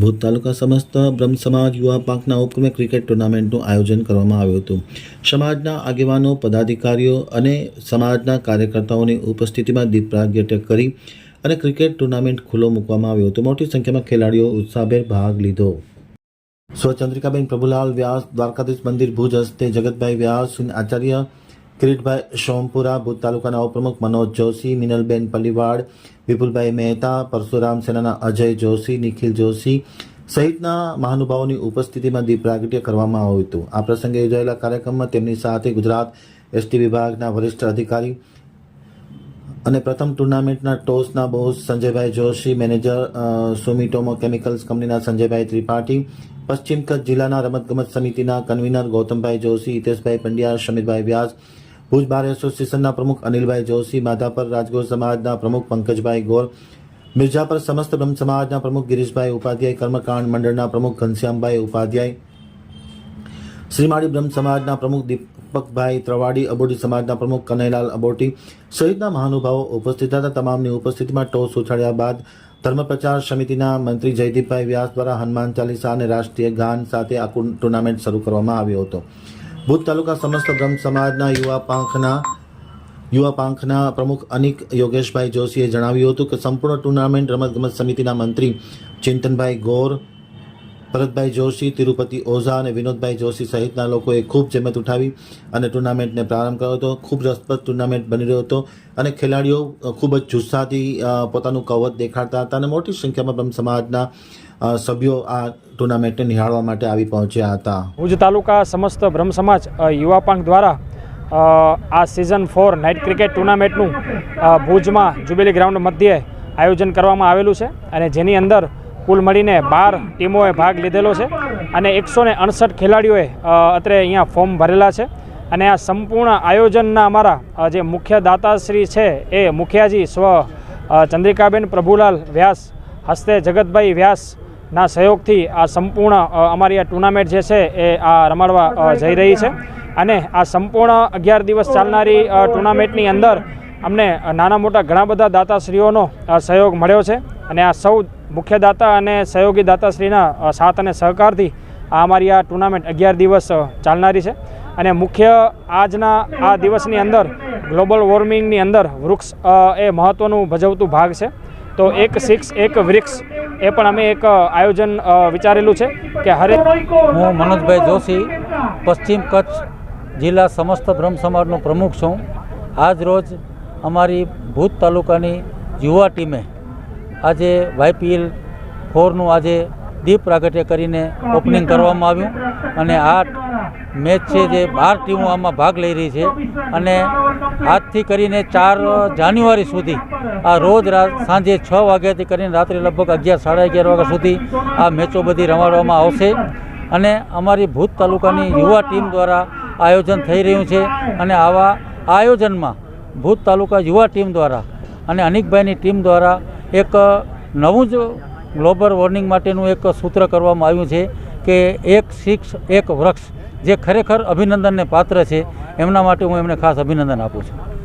ભૂત તાલુકા સમસ્ત બ્રહ્મ સમાજ યુવા પાંખના ઉપક્રમે ક્રિકેટ ટુર્નામેન્ટનું આયોજન કરવામાં આવ્યું હતું. સમાજના આગેવાનો, પદાધિકારીઓ અને સમાજના કાર્યકર્તાઓની ઉપસ્થિતિમાં દીપ પ્રાગટ્ય કરી અને ક્રિકેટ ટુર્નામેન્ટ ખુલ્લો મૂકવામાં આવ્યો હતો. મોટી સંખ્યામાં ખેલાડીઓ ઉત્સાહભેર ભાગ લીધો. સ્વચંદ્રિકાબેન પ્રભુલાલ વ્યાસ, દ્વારકાધીશ મંદિર ભુજ હસ્તે જગતભાઈ વ્યાસ, આચાર્ય કિરીટભાઈ સોમપુરા ભુજ તાલુકાના ઉપપ્રમુખ મનોજ જોશી, મિનલબેન પલીવાડ, વિપુલભાઈ મહેતા, પરશુરામ સેનાના અજય જોશી, નિખિલ જોશી સહિતના મહાનુભાવોની ઉપસ્થિતિમાં દીપ પ્રાગટ્ય કરવામાં આવ્યું હતું. આ પ્રસંગે યોજાયેલા કાર્યક્રમમાં તેમની સાથે ગુજરાત એસટી વિભાગના વરિષ્ઠ અધિકારી અને પ્રથમ ટુર્નામેન્ટના ટોસના boss Sanjaybhai Joshi, manager Sumitomo chemicals કંપનીના સંજયભાઈ ત્રિપાઠી, પશ્ચિમ કચ્છ જિલ્લાના રમતગમત સમિતિના કન્વીનર ગૌતમભાઈ જોશી, હિતેશભાઈ પંડ્યા શમિતભાઈ વ્યાસ ભુજ બાર એસોસિએશનના પ્રમુખ અનિલભાઈ જોશી, માધાપર રાજગોર સમાજના પ્રમુખ પંકજભાઈ ગોર મિર્જાપર સમસ્ત બ્રહ્મ સમાજના પ્રમુખ ગિરીશભાઈ ઉપાધ્યાય, કર્મકાંડ મંડળના પ્રમુખ ઘનશ્યામભાઈ ઉપાધ્યાય, શ્રીમાળી બ્રહ્મ સમાજના પ્રમુખ દીપકભાઈ ત્રવાડી અબોટી સમાજના પ્રમુખ કનૈલાલ અબોટી સહિતના મહાનુભાવો ઉપસ્થિત હતા. તમામની ઉપસ્થિતિમાં ટોસ ઉછાળ્યા બાદ ધર્મ પ્રચાર સમિતિના મંત્રી જયદીપભાઈ વ્યાસ દ્વારા હનુમાન ચાલીસા અને રાષ્ટ્રીય ગાન સાથે આ ટુર્નામેન્ટ શરૂ કરવામાં આવ્યો હતો. ભૂત તાલુકા સમસ્ત બ્રહ્મ સમાજના યુવા પાંખના યુવા પાંખના પ્રમુખ અનિક યોગેશભાઈ જોશીએ જણાવ્યું હતું કે સંપૂર્ણ ટુર્નામેન્ટ રમતગમત સમિતિના મંત્રી ચિંતનભાઈ ગોર, ભરતભાઈ જોશી, તિરુપતિ ઓઝા અને વિનોદભાઈ જોશી સહિતના લોકોએ ખૂબ જહેમત ઉઠાવી અને ટુર્નામેન્ટને પ્રારંભ કર્યો હતો. ખૂબ રસપ્રદ ટુર્નામેન્ટ બની રહ્યો હતો અને ખેલાડીઓ ખૂબ જ જુસ્સાથી પોતાનું કવચ દેખાડતા હતા અને મોટી સંખ્યામાં બ્રહ્મ સમાજના સભ્યો આ ટુર્નામેન્ટને નિહાળવા માટે આવી પહોંચ્યા હતા. ભુજ તાલુકા સમસ્ત બ્રહ્મ સમાજ યુવા પાંખ દ્વારા આ સિઝન ફોર નાઇટ ક્રિકેટ ટુર્નામેન્ટનું ભુજમાં જુબેલી ગ્રાઉન્ડ મધ્યે આયોજન કરવામાં આવેલું છે અને જેની અંદર કુલ મળીને બાર ટીમોએ ભાગ લીધેલો છે અને એકસો ને અડસઠ ખેલાડીઓએ અત્રે અહીંયા ફોર્મ ભરેલા છે. અને આ સંપૂર્ણ આયોજનના અમારા જે મુખ્ય દાતાશ્રી છે એ મુખિયાજી સ્વ ચંદ્રિકાબેન પ્રભુલાલ વ્યાસ, હસ્તે જગતભાઈ વ્યાસના સહયોગથી આ સંપૂર્ણ અમારી આ ટુર્નામેન્ટ જે છે એ આ રમાડવા જઈ રહી છે. અને આ સંપૂર્ણ અગિયાર દિવસ ચાલનારી ટુર્નામેન્ટની અંદર અમને નાના મોટા ઘણા બધા દાતાશ્રીઓનો સહયોગ મળ્યો છે. અને આ સૌ મુખ્ય દાતા અને સહયોગી દાતાશ્રીના સાથ અને સહકારથી આ અમારી આ ટુર્નામેન્ટ અગિયાર દિવસ ચાલનારી છે. અને મુખ્ય આજના આ દિવસની અંદર, ગ્લોબલ વોર્મિંગની અંદર વૃક્ષ એ મહત્ત્વનું ભજવતું ભાગ છે. તો એક સિક્સ, એક વૃક્ષ એ પણ અમે એક આયોજન વિચારેલું છે કે હરેક હું મનોજભાઈ જોશી પશ્ચિમ કચ્છ જિલ્લા સમસ્ત બ્રહ્મ સમાજનો પ્રમુખ છું. આજ રોજ અમારી ભૂત તાલુકાની યુવા ટીમે આજે વાયપીએલ ફોરનું આજે દીપ પ્રાગટ્ય કરીને ઓપનિંગ કરવામાં આવ્યું અને આ મેચ છે જે બાર ટીમો આમાં ભાગ લઈ રહી છે. અને આજથી કરીને ચાર જાન્યુઆરી સુધી, આ રોજ સાંજે છ વાગ્યાથી કરીને રાત્રે લગભગ અગિયાર, સાડા અગિયાર વાગ્યા સુધી આ મેચો બધી રમાડવામાં આવશે. અને અમારી ભૂત તાલુકાની યુવા ટીમ દ્વારા આયોજન થઈ રહ્યું છે. અને આવા આયોજનમાં ભૂત તાલુકા યુવા ટીમ દ્વારા અને અનિકભાઈની ટીમ દ્વારા એક નવું જ ગ્લોબલ વોર્નિંગ માટેનું એક સૂત્ર કરવામાં આવ્યું છે કે એક સિક્સ એક વૃક્ષ જે ખરેખર અભિનંદનને પાત્ર છે એમના માટે હું એમને ખાસ અભિનંદન આપું છું.